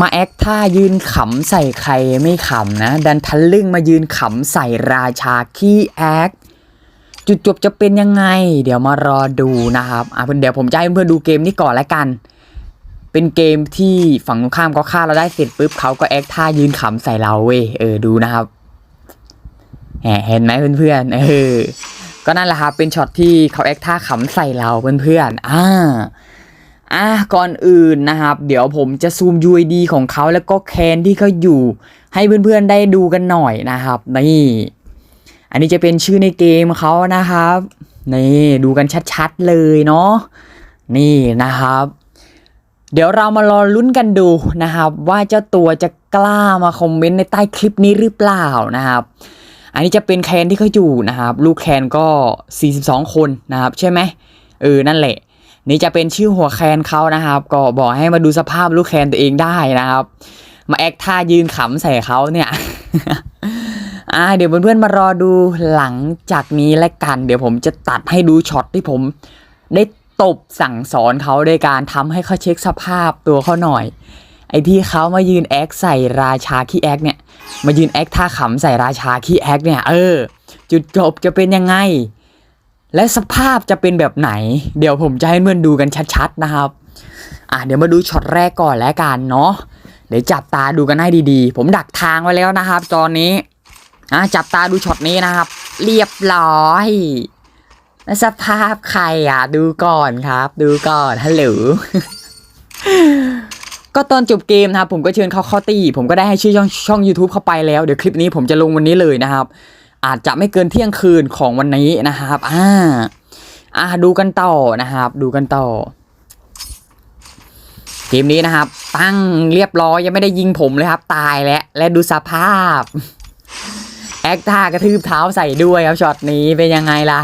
มาแอคท่ายืนขำใส่ใครไม่ขำนะ ดันทะลึ่งมายืนขำใส่ราชาขี้แอคจุดจบจะเป็นยังไง เดี๋ยวมารอดูนะครับอะเดี๋ยวผมจะให้เพื่อนดูเกมนี้ก่อนแล้วกัน เป็นเกมที่ฝั่งตรงข้ามเขาฆ่าเราได้เสร็จปุ๊บเขาก็แอคท่ายืนขำใส่เราเว้ยเออดูนะครับเห็นไหมเพื่อนๆเออก็นั่นแหละครับเป็นช็อตที่เขาแอคท่าขำใส่เราเพื่อนๆอ่า อะก่อนอื่นนะครับ เดี๋ยวผมจะซูม UID ของเขาแล้วก็แคนที่เขาอยู่ ให้เพื่อนๆได้ดูกันหน่อยนะครับนี่อันนี้จะเป็นชื่อในเกมเขานะครับนี่ดูกันชัดๆเลยเนาะนี่นะครับ เดี๋ยวเรามารอลุ้นกันดูนะครับ ว่าเจ้าตัวจะกล้ามาคอมเมนต์ในใต้คลิปนี้หรือเปล่านะครับ อันนี้จะเป็นแคนที่เขาอยู่นะครับ ลูกแคนก็ 42 คนนะครับ ใช่ไหมเออนั่นแหละ นี่จะเป็นชื่อหัวแคนเขานะครับ ก็บอกให้มาดูสภาพลูกแคนตัวเองได้นะครับ มาแอคท่ายืนขำใส่เขาเนี่ยอ่าเดี๋ยวเพื่อนๆมารอดูหลังจากนี้และกัน เดี๋ยวผมจะตัดให้ดูช็อตที่ผม ได้ตบสั่งสอนเขาโดยการทำให้เขาเช็คสภาพตัวเขาหน่อย ไอ้ที่เขามายืนแอคใส่ราชาขี้แอคเนี่ย มายืนแอคท่าขำใส่ราชาขี้แอคเนี่ย เออ จุดจบจะเป็นยังไง และสภาพจะเป็นแบบไหน เดี๋ยวผมจะให้เพื่อนดูกันชัดๆนะครับ อะเดี๋ยวมาดูช็อตแรกก่อนแล้วกันเนาะเดี๋ยวจับตาดูกันให้ดีๆ ผมดักทางไว้แล้วนะครับ ตอนนี้อะจับตาดูช็อตนี้นะครับ เรียบร้อยแล้วสภาพใครอะ ดูก่อนครับ ดูก่อนฮัลโหลก็ตอนจบเกมนะครับ ผมก็เชิญเขาเข้าตี ผมก็ได้ให้ชื่อช่องช่อง YouTube เข้าไปแล้ว เดี๋ยวคลิปนี้ผมจะลงวันนี้เลยนะครับ อาจจะไม่เกินเที่ยงคืนของวันนี้นะครับ อ่า อ่าดูกันต่อนะครับ ดูกันต่อเกมนี้นะครับ ตั้งเรียบร้อยยังไม่ได้ยิงผมเลยครับ ตายแล้วและดูสภาพ แอคท่ากระทืบเท้าใส่ด้วยครับช็อตนี้เป็นยังไงล่ะ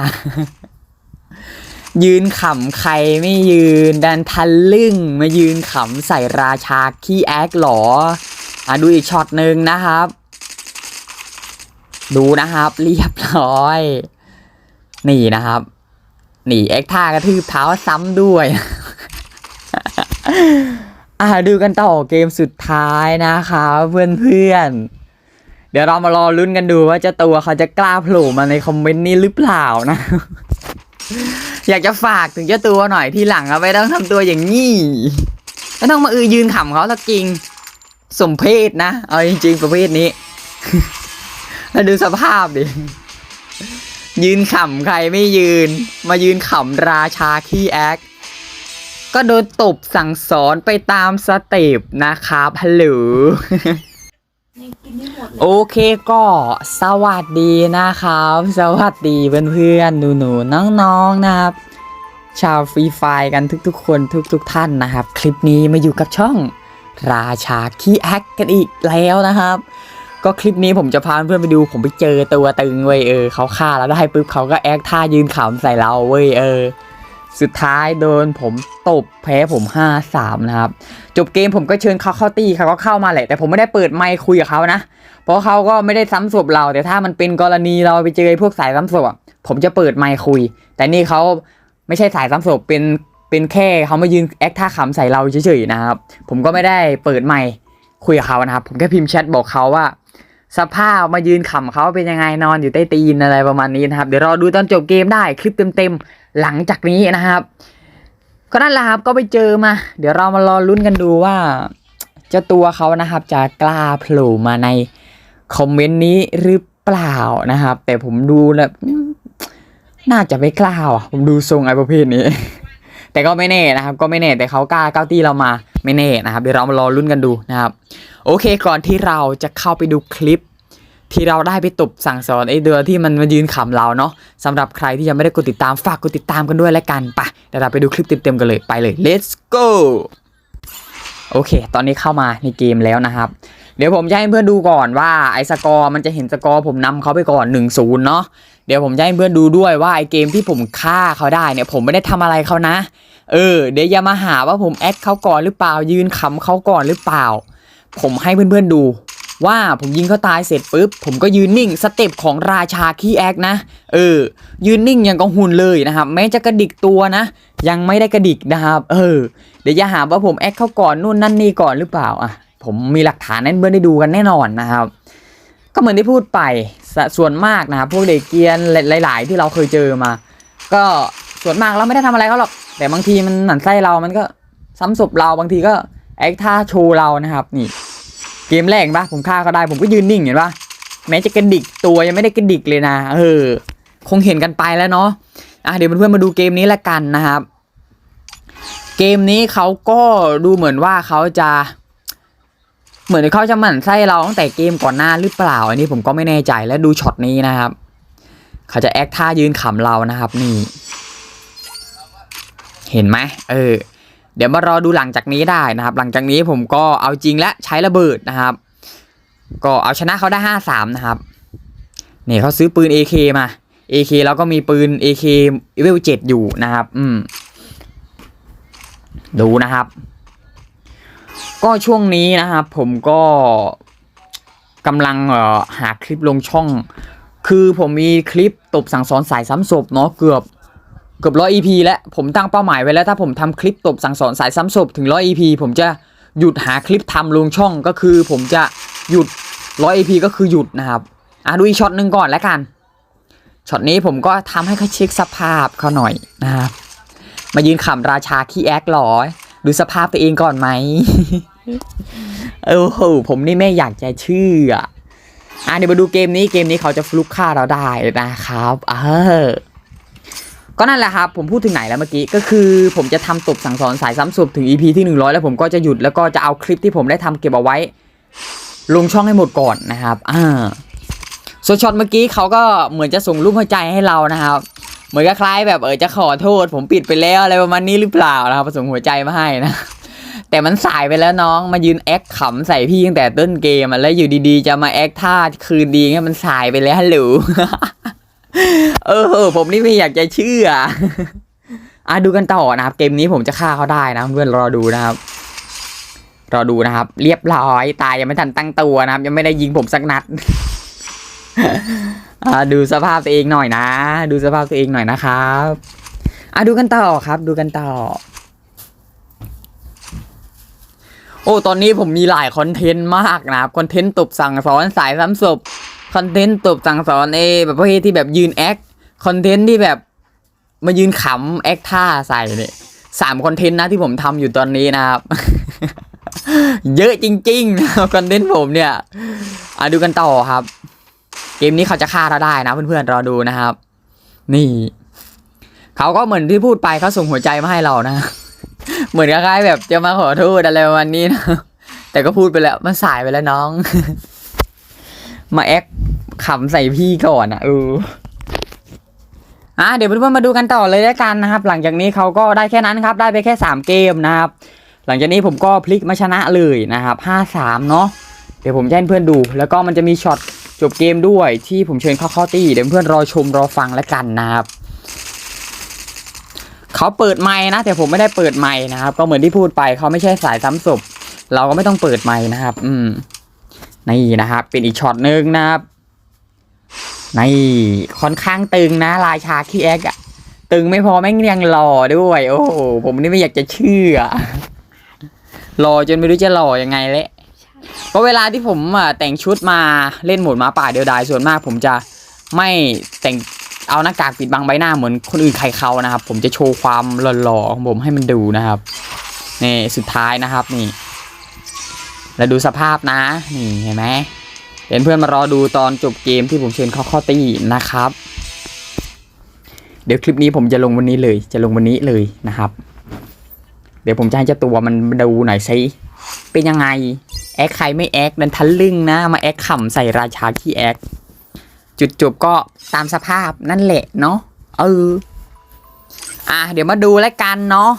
ยืนขำใครไม่ยืนดันทันลึ่งมายืนขำใส่ราชาขี้แอคหรออะดูอีกช็อตหนึ่งนะครับ ดูนะครับ เรียบร้อย นี่นะครับนี่แอคท่ากระทืบเท้าซ้ำด้วย อะดูกันต่อเกมสุดท้ายนะครับเพื่อนๆเดี๋ยวเรามารอลุ้นกันดูว่าเจ้าตัวเขาจะกล้าโผล่มาในคอมเมนต์นี้หรือเปล่านะ อยากจะฝากถึงเจ้าตัวหน่อยที่หลังอะไม่ต้องทำตัวอย่างนี้ไม่ต้องมาอือยืนขำเขาละจริง สมเพศนะ เอาจริงๆประเภทนี้ แล้วดูสภาพดิ ยืนขำใครไม่ยืน มายืนขำราชาขี้แอค ก็โดนตบสั่งสอนไปตามสเต็ปนะครับฮัลโหลโอเคก็สวัสดีนะครับ สวัสดีเพื่อนๆหนูๆน้องๆนะครับ ชาวฟรีไฟร์กันทุกๆ คนทุกๆท่านนะครับ คลิปนี้มาอยู่กับช่องราชาขี้แอคกันอีกแล้วนะครับ ก็คลิปนี้ผมจะพาเพื่อนไปดูผมไปเจอตัวตึงเว้ยเออเขาฆ่าแล้วได้ปุ๊บเขาก็แอคท่ายืนขำใส่เราเว้ยเออ สุดท้ายโดนผมตบแพ้ผม5-3นะครับจบเกมผมก็เชิญเขาเข้าตีเขาก็เข้ามาแหละแต่ผมไม่ได้เปิดไมค์คุยกับเขานะ เพราะเขาก็ไม่ได้ซ้ำศพเรา แต่ถ้ามันเป็นกรณีเราไปเจอพวกสายซ้ำศพอะผมจะเปิดไมค์คุย แต่นี่เขาไม่ใช่สายซ้ำศพเป็นเป็นแค่เขามายืนแอคท่าขำใส่เราเฉยๆนะครับผมก็ไม่ได้เปิดไมค์คุยกับเขานะครับผมแค่พิมพ์แชทบอกเขาว่า สภาพมายืนขำเขาเป็นยังไงนอนอยู่ใต้ตีนอะไรประมาณนี้นะครับ เดี๋ยวรอดูตอนจบเกมได้คลิปเต็มๆหลังจากนี้นะครับ ก็นั่นแหละครับก็ไปเจอมา เดี๋ยวเรามารอลุ้นกันดูว่าเจ้าตัวเขานะครับ จะกล้าโผล่มาในคอมเมนต์นี้หรือเปล่านะครับ แต่ผมดูแล้วน่าจะไม่กล้าอะผมดูทรงไอ้ประเภทนี้ แต่ก็ไม่แน่นะครับ ก็ไม่แน่แต่เขากล้าก้าวตี้เรามา ไม่แน่นะครับเดี๋ยวเรามารอลุ้นกันดูนะครับโอเคก่อนที่เราจะเข้าไปดูคลิป ที่เราได้ไปตบสั่งสอนไอ้เดือที่มันมายืนขำเราเนาะสำหรับใครที่ยังไม่ได้กดติดตามฝากกดติดตามกันด้วยแล้วกันไปเดี๋ยวเราไปดูคลิปเต็มๆกันเลยไปเลย let's go โอเค ตอนนี้เข้ามาในเกมแล้วนะครับ เดี๋ยวผมจะให้เพื่อนดูก่อนว่าไอ้สกอร์มันจะเห็นสกอร์ผมนำเขาไปก่อน1-0เนาะ เดี๋ยวผมจะให้เพื่อนดูด้วยว่าไอ้เกมที่ผมฆ่าเขาได้เนี่ยผมไม่ได้ทำอะไรเขานะ เออเดี๋ยวอย่ามาหาว่าผมแอคเขาก่อนหรือเปล่า ยืนขำเขาก่อนหรือเปล่า ผมให้เพื่อนๆดู ว่าผมยิงเขาตายเสร็จปุ๊บผมก็ยืนนิ่งสเต็ปของราชาขี้แอคนะ เออ ยืนนิ่งอย่างกับหุ่นเลยนะครับ แม้จะกระดิกตัวนะ ยังไม่ได้กระดิกนะครับ เออ เดี๋ยวอย่าหาว่าผมแอคเขาก่อนนู่นนั่นนี่ก่อนหรือเปล่าอะผมมีหลักฐานให้เพื่อนได้ดูกันแน่นอนนะครับ ก็เหมือนที่พูดไปส่วนมากนะครับพวกเด็กเกียนหลาย ๆ ที่เราเคยเจอมา ก็ ส่วนมากเราไม่ได้ทำอะไรเขาหรอก แต่บางทีมันหมันไส้เรามันก็ซ้ำศพเราบางทีก็แอคท่าโชว์เรานะครับ นี่ เกมแรกปะผมฆ่าเขาได้ผมก็ยืนนิ่งเห็นปะแม้จะกระดิกตัวยังไม่ได้กระดิกเลยนะเออ คงเห็นกันไปแล้วเนาะอะเดี๋ยวเพื่อนๆมาดูเกมนี้ละกันนะครับ เกมนี้เขาก็ดูเหมือนว่าเขาจะ เหมือนเขาจะหมั่นไส้เราตั้งแต่เกมก่อนหน้าหรือเปล่า อันนี้ผมก็ไม่แน่ใจแล้วดูช็อตนี้นะครับ เขาจะแอคท่ายืนขำเรานะครับ นี่ เห็นไหมเออ เดี๋ยวมารอดูหลังจากนี้ได้นะครับ หลังจากนี้ผมก็เอาจริงและใช้ระเบิดนะครับ ก็เอาชนะเขาได้ห้าสามนะครับนี่เขาซื้อปืน AK มา AK แล้วก็มีปืน AK เวลเจ็ดอยู่นะครับ อืม ดูนะครับ ก็ช่วงนี้นะครับ ผมก็กำลังเอ่อหาคลิปลงช่อง คือผมมีคลิปตบสั่งสอนสายซ้ำศพเนาะเกือบ เกือบร้อย EP แล้วผมตั้งเป้าหมายไว้แล้วถ้าผมทำคลิปตบสั่งสอนสายซ้ำศพถึงร้อย EP ผมจะหยุดหาคลิปทำลงช่องก็คือ ผมจะหยุดร้อย EP ก็คือหยุดนะครับอะดูอีกช็อตหนึ่งก่อนแล้วกันช็อตนี้ผมก็ทำให้เขาเช็คสภาพเขาหน่อยนะครับมายืนขำราชาขี้แอคหรอดูสภาพตัวเองก่อนไหมโอ้โหผมนี่ไม่อยากจะเชื่ออะเดี๋ยวมาดูเกมนี้เกมนี้เขาจะฟลุกฆ่าเราได้นะครับ เออ ก็นั่นแหละครับผมพูดถึงไหนแล้วเมื่อกี้ก็คือผมจะทำตบสั่งสอนสายซ้ำศพถึง EP ที่ 100 แล้วผมก็จะหยุดแล้วก็จะเอาคลิปที่ผมได้ทำเก็บเอาไว้ ลงช่องให้หมดก่อนนะครับอ่าส่วนช็อตเมื่อกี้เขาก็เหมือนจะส่งรูปหัวใจให้เรานะครับ เหมือนกับคล้ายแบบเออจะขอโทษ ผมปิดไปแล้วอะไรประมาณนี้หรือเปล่านะครับส่งหัวใจมาให้นะแต่มันสายไปแล้วน้องมายืนแอคขำใส่พี่ตั้งแต่ต้นเกมอะแล้วอยู่ดีๆ จะมาแอคท่าคืนดีเงี้ยมันสายไปแล้วฮัลโหล เออ ผมนี่ไม่อยากจะเชื่ออะดูกันต่อนะครับ เกมนี้ผมจะฆ่าเขาได้นะเพื่อนรอดูนะครับ รอดูนะครับ เรียบร้อย ตายยังไม่ทันตั้งตัวนะครับ ยังไม่ได้ยิงผมสักนัดอะดูสภาพตัวเองหน่อยนะ ดูสภาพตัวเองหน่อยนะครับอะดูกันต่อครับ ดูกันต่อ โอ้ตอนนี้ผมมีหลายคอนเทนต์มากนะครับคอนเทนต์ตบสั่งสอนสายซ้ำศพ คอนเทนต์ตบสั่งสอนเอแบบประเภทที่แบบยืนแอคคอนเทนต์ที่แบบมายืนขำแอคท่าใส่เนี่ยสามคอนเทนต์นะที่ผมทำอยู่ตอนนี้นะครับเยอะจริงๆนะคอนเทนต์ผมเนี่ยอะดูกันต่อครับ เกมนี้เขาจะฆ่าเราได้นะเพื่อนๆรอดูนะครับ นี่เขาก็เหมือนที่พูดไปเขาส่งหัวใจมาให้เรานะ เหมือนคล้ายๆแบบจะมาขอโทษอะไรประมาณนี้นะแต่ก็พูดไปแล้วมันสายไปแล้วน้อง มาแอคขำใส่พี่ก่อนอะเอออะเดี๋ยวเพื่อนๆมาดูกันต่อเลยแล้วกันนะครับ หลังจากนี้เขาก็ได้แค่นั้นครับ ได้ไปแค่สามเกมนะครับ หลังจากนี้ผมก็พลิกมาชนะเลยนะครับห้าสามเนาะเดี๋ยวผมจะให้เพื่อนดู แล้วก็มันจะมีช็อตจบเกมด้วยที่ผมเชิญเข้าข้าตี้เดี๋ยวเพื่อนรอชมรอฟังแล้วกันนะครับเขาเปิดไม้นะแต่ผมไม่ได้เปิดไม้นะครับ ก็เหมือนที่พูดไปเขาไม่ใช่สายซ้ำศพเราก็ไม่ต้องเปิดไม้นะครับ อืม นี่นะครับเป็นอีกช็อตหนึ่งนะครับนี่ค่อนข้างตึงนะรายชาขี้แอกอะตึงไม่พอแม่งยังหล่อด้วย โอ้โหผมนี่ไม่อยากจะเชื่อหล่อจนไม่รู้จะหล่อยังไงเละเพราะเวลาที่ผมแต่งชุดมาเล่นหมดหมาป่าเดียวดายส่วนมาก ผมจะไม่แต่งเอาหน้ากากปิดบังใบหน้าเหมือนคนอื่นใครเขานะครับ ผมจะโชว์ความหล่อๆของผมให้มันดูนะครับนี่สุดท้ายนะครับนี่ แล้วดูสภาพนะ นี่เห็นไหมเป็นเพื่อนมารอดูตอนจบเกมที่ผมเชิญเข้าข้อตีนะครับ เดี๋ยวคลิปนี้ผมจะลงวันนี้เลย จะลงวันนี้เลยนะครับ เดี๋ยวผมจะให้เจ้าตัวมันดูหน่อยสิเป็นยังไง แอคใครไม่แอคนันทันลึ่งนะ มาแอคขำใส่ราชาขี้แอคจุดจบก็ตามสภาพนั่นแหละเนาะเอออะเดี๋ยวมาดูแล้วกันเนาะ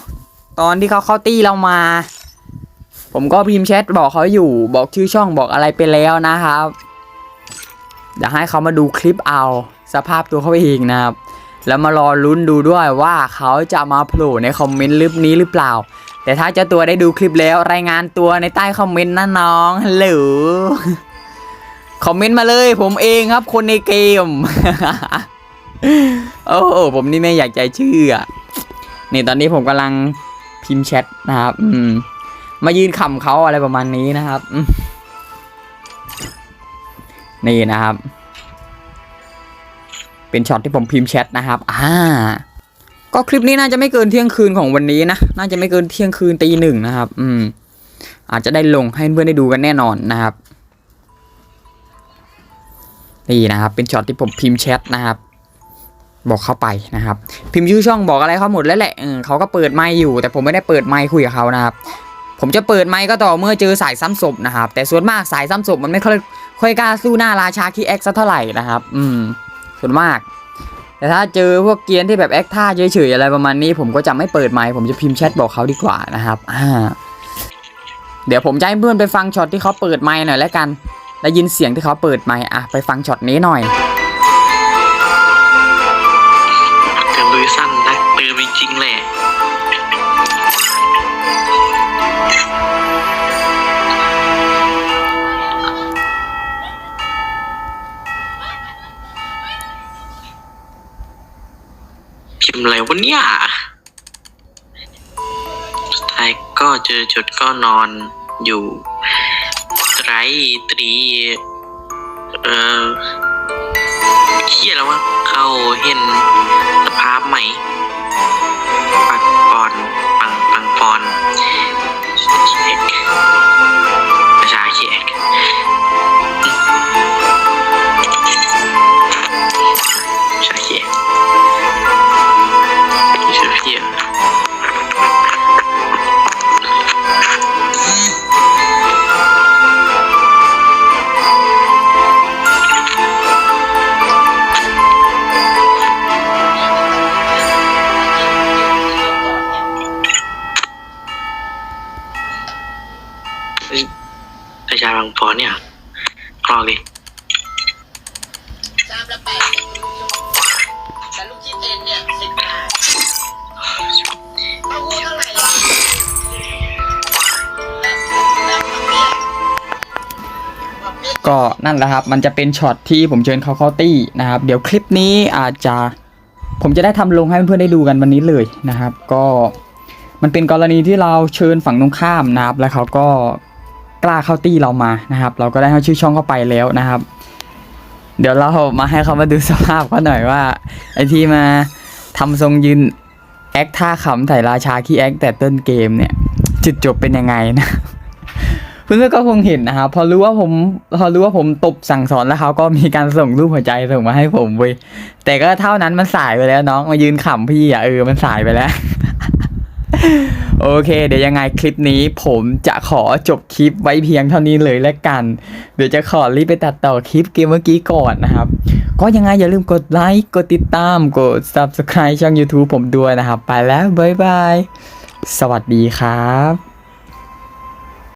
ตอนที่เขาเข้าตี้เรามา ผมก็พิมพ์แชทบอกเขาอยู่บอกชื่อช่องบอกอะไรไปแล้วนะครับเดี๋ยวให้เขามาดูคลิปเอาสภาพตัวเขาเองนะครับ แล้วมารอลุ้นดูด้วยว่าเขาจะมาโผล่ในคอมเมนต์ลิปนี้หรือเปล่า แต่ถ้าเจ้าตัวได้ดูคลิปแล้วรายงานตัวในใต้คอมเมนต์นะน้องฮัลโหลคอมเมนต์มาเลย ผมเองครับคนในเกม โอ้โหผมนี่ไม่อยากใจเชื่อนี่ตอนนี้ผมกำลังพิมพ์แชทนะครับ อืม มายืนขำเขาอะไรประมาณนี้นะครับ นี่นะครับ เป็นช็อตที่ผมพิมพ์แชทนะครับ อ่า ก็คลิปนี้น่าจะไม่เกินเที่ยงคืนของวันนี้นะ น่าจะไม่เกินเที่ยงคืนตีหนึ่งนะครับ อืม อาจจะได้ลงให้เพื่อนได้ดูกันแน่นอนนะครับ นี่นะครับ เป็นช็อตที่ผมพิมพ์แชทนะครับบอกเข้าไปนะครับ พิมพ์ชื่อช่องบอกอะไรเขาหมดแล้วแหละเออเขาก็เปิดไมค์อยู่ แต่ผมไม่ได้เปิดไมค์คุยกับเขานะครับ ผมจะเปิดไมค์ก็ต่อเมื่อเจอสายซ้ำศพนะครับ แต่ส่วนมากสายซ้ำศพมันไม่ค่อยค่อยกล้าสู้หน้าราชาคีแอ็กซ์สักเท่าไหร่นะครับ อืม ส่วนมาก แต่ถ้าเจอพวกเกียร์ที่แบบแอคท่าเฉยๆอะไรประมาณนี้ผมก็จะไม่เปิดไมค์ผมจะพิมพ์แชทบอกเขาดีกว่านะครับอ่าเดี๋ยวผมจะให้เพื่อนไปฟังช็อตที่เขาเปิดไมค์หน่อยแล้วกันได้ยินเสียงที่เขาเปิดไมค์อะไปฟังช็อตนี้หน่อยะเนี่ยสุดท้ายก็เจอจุดก็นอนอยู่ไรตรี เออเคียแล้ววะเข้าเห็นสภาพใหม่ปักปอนปังปังปอนเช็ค ประชาบางปอเนี่ยกรอกดิชามละแปดสิบแต่ลูกชิ้นเอ็นเนี่ยสิบบาทเต้าหู้เท่าไหร่ล่ะแล้วก็นั่นแหละครับ มันจะเป็นช็อตที่ผมเชิญเขาเข้าตี้นะครับ เดี๋ยวคลิปนี้อาจจะผมจะได้ทำลงให้เพื่อนๆได้ดูกันวันนี้เลยนะครับ ก็มันเป็นกรณีที่เราเชิญฝั่งตรงข้ามนะครับ แล้วเขาก็ กล้าเข้าตี้เรามานะครับ เราก็ได้ให้ชื่อช่องเข้าไปแล้วนะครับ เดี๋ยวเรามาให้เขามาดูสภาพเขาหน่อยว่าไอที่มาทำทรงยืนแอคท่าขำใส่ราชาขี้แอคแต่ต้นเกมเนี่ย จุดจบเป็นยังไงนะเพื่อนๆก็คงเห็นนะครับพอรู้ว่าผมพอรู้ว่าผมตบสั่งสอนแล้วเขาก็มีการส่งรูปหัวใจส่งมาให้ผมเว้ยแต่ก็เท่านั้นมันสายไปแล้วน้องมายืนขำพี่อะเออมันสายไปแล้ว โอเค เดี๋ยวยังไงคลิปนี้ผมจะขอจบคลิปไว้เพียงเท่านี้เลยแล้วกัน เดี๋ยวจะขอรีบไปตัดต่อคลิปเกมเมื่อกี้ก่อนนะครับ ก็ยังไงอย่าลืมกดไลค์ กดติดตาม กด subscribe ช่อง YouTube ผมด้วยนะครับ ไปแล้ว บ๊ายบาย สวัสดีครับ